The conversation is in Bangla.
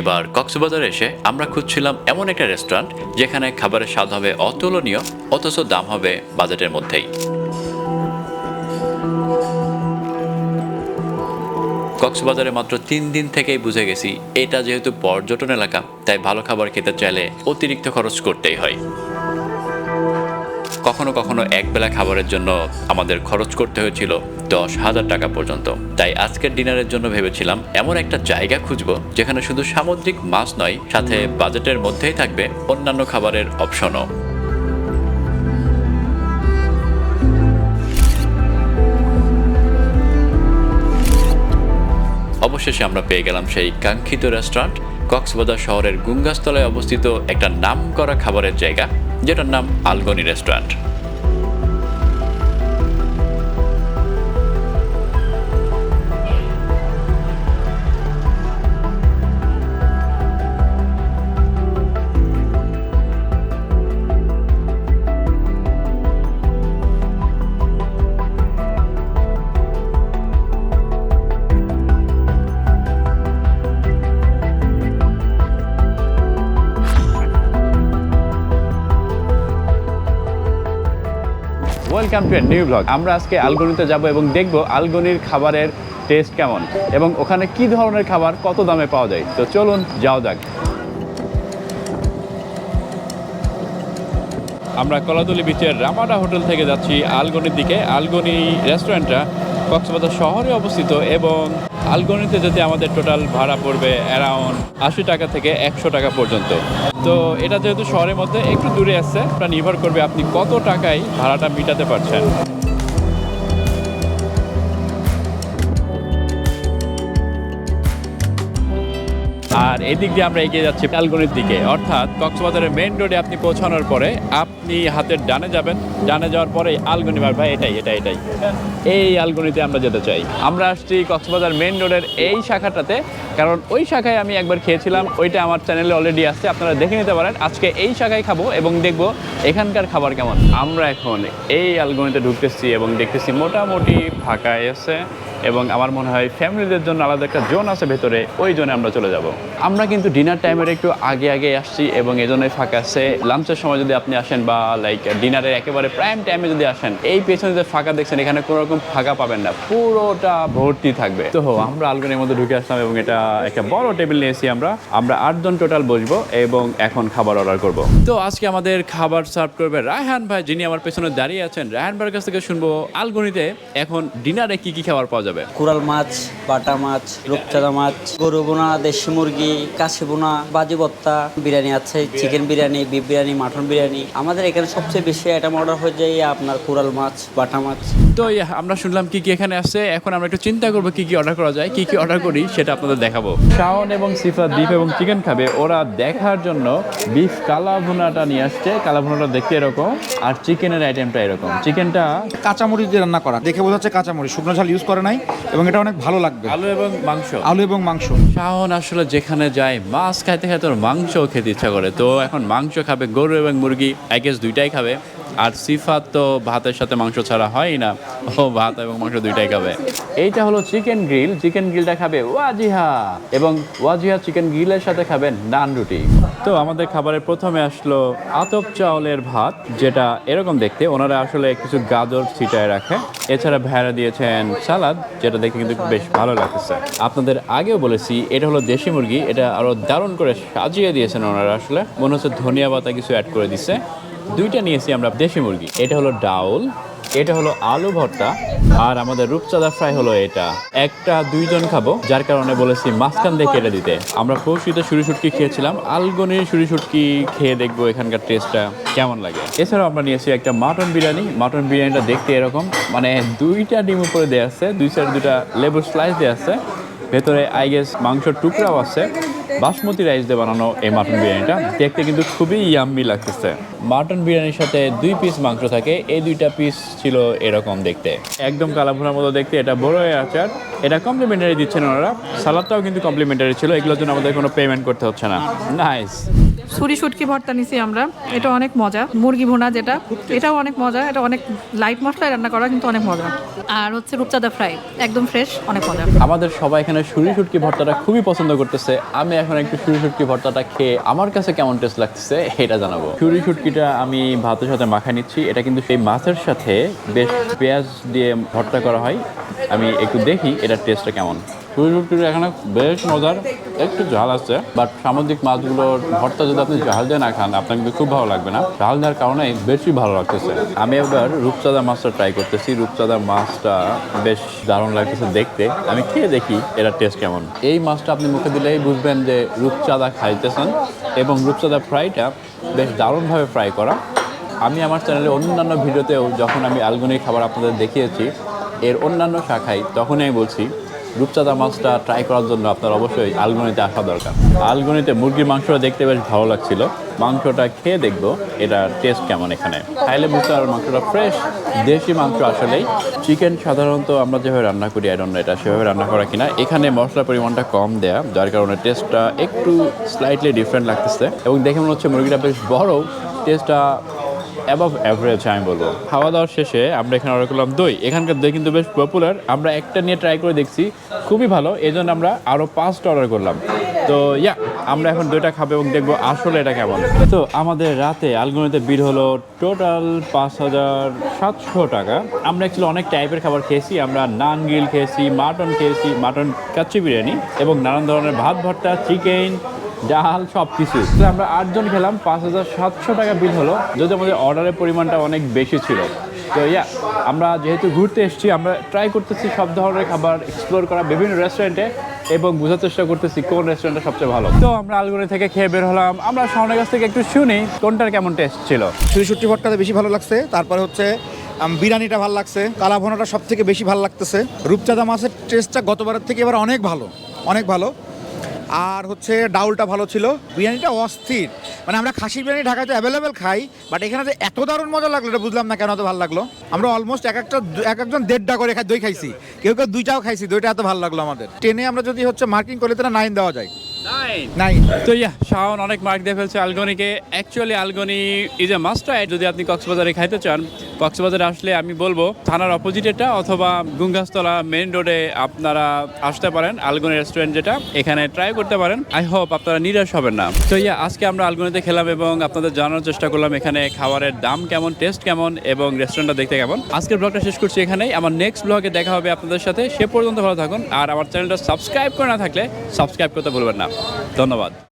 এবার কক্সবাজার এসে আমরা খুঁজছিলাম এমন একটা রেস্টুরেন্ট যেখানে খাবারের স্বাদ হবে অতুলনীয়, অথচ দাম হবে বাজেটের মধ্যেই। কক্সবাজারে মাত্র তিন দিন থেকেই বুঝে গেছি, এটা যেহেতু পর্যটন এলাকা, তাই ভালো খাবার খেতে চাইলে অতিরিক্ত খরচ করতেই হয়। কখনো কখনো একবেলা খাবারের জন্য আমাদের খরচ করতে হয়েছিল দশ হাজার টাকা পর্যন্ত। তাই আজকের ডিনারের জন্য ভেবেছিলাম এমন একটা জায়গা খুঁজবো, যেখানে শুধু সামুদ্রিক মাছ নয়, সাথে বাজেটের মধ্যেই থাকবে অন্যান্য খাবারের অপশনও। অবশেষে আমরা পেয়ে গেলাম সেই কাঙ্ক্ষিত রেস্টুরেন্ট। কক্সবাজার শহরের গুঙ্গাস্তলায় অবস্থিত একটা নাম করা খাবারের জায়গা যেটার নাম Algoni restaurant. Welcome to new blog আমরা আজকে আলগনিতে যাব এবং দেখব আলগনির খাবারের টেস্ট কেমন এবং ওখানে কি ধরনের খাবার কত দামে পাওয়া যায়। তো চলুন যাও যাক। আমরা কলাতলি বিচের রামাডা হোটেল থেকে যাচ্ছি আলগনির দিকে। আলগনি রেস্টুরেন্টটা কক্সবাজার শহরে অবস্থিত এবং আলগনিতে যদি আমাদের টোটাল ভাড়া পড়বে অ্যারাউন্ড আশি টাকা থেকে একশো টাকা পর্যন্ত। তো এটা যেহেতু শহরের মধ্যে একটু দূরে আছে নির্ভর করবে আপনি কত টাকায় ভাড়াটা মিটাতে পারছেন। আর এদিক দিয়ে আমরা এগিয়ে যাচ্ছি আলগনির দিকে। অর্থাৎ কক্সবাজারের মেইন রোডে আপনি পৌঁছানোর পরে আপনি হাতের ডানে যাবেন। ডানে যাওয়ার পরে আলগনি বার, ভাই, এটাই এটাই এটাই। এই আলগনিতে আমরা যেতে চাই। আমরা আসছি কক্সবাজার মেইন রোডের এই শাখাটাতে, কারণ ওই শাখায় আমি একবার খেয়েছিলাম, ওইটা আমার চ্যানেলে অলরেডি আসছে আপনারা দেখে নিতে পারেন। আজকে এই শাখায় খাব এবং দেখব এখানকার খাবার কেমন। আমরা এখন এই আলগনিতে ঢুকতেছি এবং দেখতেছি মোটামুটি ফাঁকায় আছে। এবং আমার মনে হয় ফ্যামিলিদের জন্য আলাদা একটা জোন আছে ভেতরে, ওই জোনে আমরা চলে যাব। আমরা কিন্তু ডিনার টাইমের একটু আগে আগে আসছি এবং এই জন্যই ফাঁকা আছে। লাঞ্চের সময় যদি আপনি আসেন বা লাইক ডিনারের একেবারে প্রাইম টাইমে যদি আসেন, এই পেছনে যে ফাঁকা দেখছেন, এখানে কোনো রকম ফাঁকা পাবেন না। পুরোটা ভর্তি থাকবে। তো আমরা আলগনের মধ্যে ঢুকে আসলাম এবং এটা একটা বড় টেবিল নিয়েছি আমরা। আমরা আটজন টোটাল বসবো এবং এখন খাবার অর্ডার করব। তো আজকে আমাদের খাবার সার্ভ করবে রায়হান ভাই, যিনি আমার পেছনে দাঁড়িয়ে আছেন। রায়হান ভাইয়ের কাছ থেকে শুনব আলগনিতে এখন ডিনারে কি কি খাবার পাওয়া যাবে? কুরাল মাছ বাটা মাছ রূপচাঁদা মাছ গরু বোনা দেশি মুরগি কাশি বোনা বাজি ভত্তা বিরিয়ানি আছে chicken biryani beef biryani mutton biryani. আমাদের এখানে সবচেয়ে বেশি আইটেম অর্ডার হয়ে যায় আপনার কুরাল মাছ বাটা মাছ। তো আমরা শুনলাম কি কি এখানে আছে এখন আমরা একটু চিন্তা করব কি কি অর্ডার করা যায় কি কি অর্ডার করি সেটা আপনাদের দেখাবো। শাওন এবং সিফাত বিফ এবং চিকেন খাবে ওরা দেখার জন্য বিফ কালা ভুনাটা নিয়ে আসছে কালা ভুনাটা দেখতে এরকম আর চিকেনের আইটেমটা এরকম। চিকেনটা কাঁচামরিচ দিয়ে রান্না করা দেখে বোঝা যাচ্ছে কাঁচামরিচ শুকনো ঝাল ইউজ করে নাই। এবং এটা অনেক ভালো লাগবে। আলু এবং মাংস। আলু এবং মাংস। শাওন আসলে যেখানে যায় মাছ খাইতে খাইতে ওর মাংসও খেতে ইচ্ছা করে। তো এখন মাংস খাবে গরু এবং মুরগি আই গেস দুইটাই খাবে। আর সিফাত তো ভাতের সাথে মাংস ছাড়া হয় না। ও ভাত এবং মাংস দুইটাই খাবে। এইটা হলো চিকেন গ্রিল। চিকেন গ্রিলটা খাবে ওয়াজিহা। এবং ওয়াজিহা চিকেন গ্রিলের সাথে খাবেন নান রুটি। তো আমাদের খাবারের প্রথমে আসলো আতপ চাউলের ভাত, যেটা এরকম দেখতে। ওনারা আসলে কিছু গাজর ছিটায় রাখে। এছাড়া ভেড়া দিয়েছেন সালাদ, যেটা দেখে কিন্তু বেশ ভালো লাগতেছে। আপনাদের আগেও বলেছি, এটা হলো দেশি মুরগি। এটা আরও দারুণ করে সাজিয়ে দিয়েছেন ওনারা আসলে। মনে হচ্ছে ধনিয়া পাতা কিছু অ্যাড করে দিছে। দুইটা নিয়েছি আমরা দেশি মুরগি। এটা হলো ডাউল এটা হলো আলু ভর্তা আর আমাদের রূপচাঁদা ফ্রাই হলো এটা। একটা, দুইজন খাব, যার কারণে বলেছি মাঝখান দিয়ে কেটে দিতে। আমরা পরশুতে শুরু শুটকি খেয়েছিলাম আলগনির শুরু শুটকি খেয়ে দেখব এখানকার টেস্টটা কেমন লাগে। এছাড়াও আমরা নিয়েছি একটা মাটন বিরিয়ানি। মাটন বিরিয়ানিটা দেখতে এরকম মানে দুইটা ডিম উপরে দেওয়া আছে, দুই সাইড দুটা লেবুর স্লাইস দেওয়া আছে, ভেতরে আই গেস মাংসর টুকরাও আছে। বাসমতি রাইস দিয়ে বানানো এই মাটন বিরিয়ানিটা দেখতে কিন্তু খুবই ইয়াম্মি লাগতেছে। মাটন বিরিয়ানির সাথে দুই পিস মাংস থাকে, এই দুইটা পিস ছিল এরকম দেখতে। একদম কালাভুনার মতো দেখতে, এটা বড় আচার এটা কমপ্লিমেন্টারি দিচ্ছেন ওনারা। সালাদটাও কিন্তু কমপ্লিমেন্টারি ছিল, এগুলোর জন্য আমাদের কোনো পেমেন্ট করতে হচ্ছে না। নাইস ছুরি শুটকি ভর্তা নিছি আমরা। এটা অনেক মজা। মুরগি ভুনা যেটা। এটাও অনেক মজা। এটা অনেক লাইট মশলায় রান্না করা, কিন্তু অনেক মজা। আর হচ্ছে রূপচাঁদা ফ্রাই একদম ফ্রেশ অনেক মজা। আমাদের সবাই এখানে সুরি শুটকি ভর্তাটা খুবই পছন্দ করতেছে। আমি এখন একটু সুরি শুটকি ভর্তাটা খেয়ে আমার কাছে কেমন টেস্ট লাগতেছে এটা জানাব। সুরি শুটকিটা আমি ভাতের সাথে মাখা নিচ্ছি। এটা কিন্তু সেই মাছের সাথে বেশ পেঁয়াজ দিয়ে ভর্তা করা হয়। আমি একটু দেখি এটার টেস্টটা কেমন। সুরি শুটকিটা এখানে বেশ মজার একটু ঝাল আছে বাট সামুদ্রিক মাছগুলোর ভর্তা যদি আপনি ঝাল দিয়ে না খান, আপনার কিন্তু খুব ভালো লাগবে না। ঝাল দেওয়ার কারণে বেশি ভালো লাগতেছে। আমি এবার রূপচাঁদা মাছটা ট্রাই করতেছি। রূপচাঁদা মাছটা বেশ দারুণ লাগতেছে দেখতে। আমি খেয়ে দেখি এটার টেস্ট কেমন। এই মাছটা আপনি মুখে দিলেই বুঝবেন যে রূপচাঁদা খাইতেছেন এবং রূপচাঁদা ফ্রাইটা বেশ দারুণভাবে ফ্রাই করা। আমি আমার চ্যানেলে অন্যান্য ভিডিওতেও যখন আমি আলগুনির খাবার আপনাদের দেখিয়েছি, এর অন্যান্য শাখায় তখনই বলছি রূপচাঁদা মাছটা ট্রাই করার জন্য আপনার অবশ্যই আলগুনিতে আসা দরকার। আলগুনিতে মুরগির মাংসটা দেখতে বেশ ভালো লাগছিল। মাংসটা খেয়ে দেখব এটা টেস্ট কেমন এখানে। খাইলে বুঝতে পারবেন মাংসটা ফ্রেশ দেশি মাংস আসলেই। চিকেন সাধারণত আমরা যেভাবে রান্না করি আইডন এটা সেভাবে রান্না করা কিনা। এখানে মশলার পরিমাণটা কম দেয়া, যার কারণে টেস্টটা একটু স্লাইটলি ডিফারেন্ট লাগতেছে। এবং দেখে মনে হচ্ছে মুরগিটা বেশ বড় টেস্টটা অ্যাবভ অ্যাভারেজ আমি বলব। খাওয়া দাওয়ার শেষে আমরা এখানে অর্ডার করলাম দই। এখানকার দই কিন্তু বেশ পপুলার আমরা একটা নিয়ে ট্রাই করে দেখছি। খুবই ভালো। এই জন্য আমরা আরও পাঁচটা অর্ডার করলাম। তো ইয়া আমরা এখন দইটা খাব এবং দেখব আসলে এটা কেমন। তো, আমাদের রাতে আলগুনিতে বিল হলো টোটাল পাঁচ হাজার সাতশো টাকা। আমরা অ্যাকচুয়ালি অনেক টাইপের খাবার খেয়েছি। আমরা নান গিল খেয়েছি, মাটন খেয়েছি, মাটন কাচ্চি বিরিয়ানি এবং নানান ধরনের ভাত ভর্তা চিকেন ডাল সব কিছু তো আমরা আটজন খেলাম, পাঁচ হাজার সাতশো টাকা বিল হলো। যদি আমাদের অর্ডারের পরিমাণটা অনেক বেশি ছিল। তো ইয়া, আমরা যেহেতু ঘুরতে এসেছি, আমরা ট্রাই করতেছি সব ধরনের খাবার এক্সপ্লোর করা বিভিন্ন রেস্টুরেন্টে এবং বোঝার চেষ্টা করতেছি কোন রেস্টুরেন্টটা সবচেয়ে ভালো। তো আমরা আলগুনি থেকে খেয়ে বের হলাম। আমরা সামনের কাছ থেকে একটু শুনি, কোনটার কেমন টেস্ট ছিল। ছুরি ভর্তাটা বেশি ভালো লাগছে, তারপরে হচ্ছে বিরিয়ানিটা ভালো লাগছে। কালা ভোনাটা সব থেকে বেশি ভালো লাগতেছে। রূপচাঁদা মাছের টেস্টটা গতবারের থেকে এবার অনেক ভালো অনেক ভালো। আর হচ্ছে ডাউলটা ভালো ছিল। বিরিয়ানিটা অস্থির। মানে আমরা খাসি বিরিয়ানি ঢাকায় তো অ্যাভেলেবেল খাই বাট এখানে যে এত দারুণ মজা লাগল এটা বুঝলাম না কেন এত ভালো লাগল। আমরা অলমোস্ট এক একটা এক একজন দেড়টা করে খাই দই খাইছি। কেউ কেউ দুইটাও খাইছি দইটা এত ভালো লাগল আমাদের। ট্রেনে আমরা যদি হচ্ছে মার্কিং করলে তাহলে নাইন দেওয়া যায়। নাইন তো ইয়া শাওন অনেক মার্ক দিয়ে ফেলছে আলগনিকে actually Algoni is a must ride যদি আপনি কক্সবাজারে খাইতে চান। কক্সবাজারে আসলে আমি বলব, থানার অপোজিট এটা অথবা গুঙ্গাসতলা মেইন রোডে আপনারা আসতে পারেন, আলগনি রেস্টুরেন্ট যেটা, এখানে ট্রাই করতে পারেন। আই হোপ আপনারা নিরাশ হবেন না। তো ইয়া আজকে আমরা আলগনিতে খেলাম এবং আপনাদের জানানোর চেষ্টা করলাম এখানে খাবারের দাম কেমন টেস্ট কেমন এবং রেস্টুরেন্টটা দেখতে কেমন। আজকের ব্লগটা শেষ করছি এখানেই। আমার নেক্সট ব্লগে দেখা হবে আপনাদের সাথে। সে পর্যন্ত ভালো থাকুন। আর আমার চ্যানেলটা সাবস্ক্রাইব করে না থাকলে সাবস্ক্রাইব করতে ভুলবেন না। ধন্যবাদ।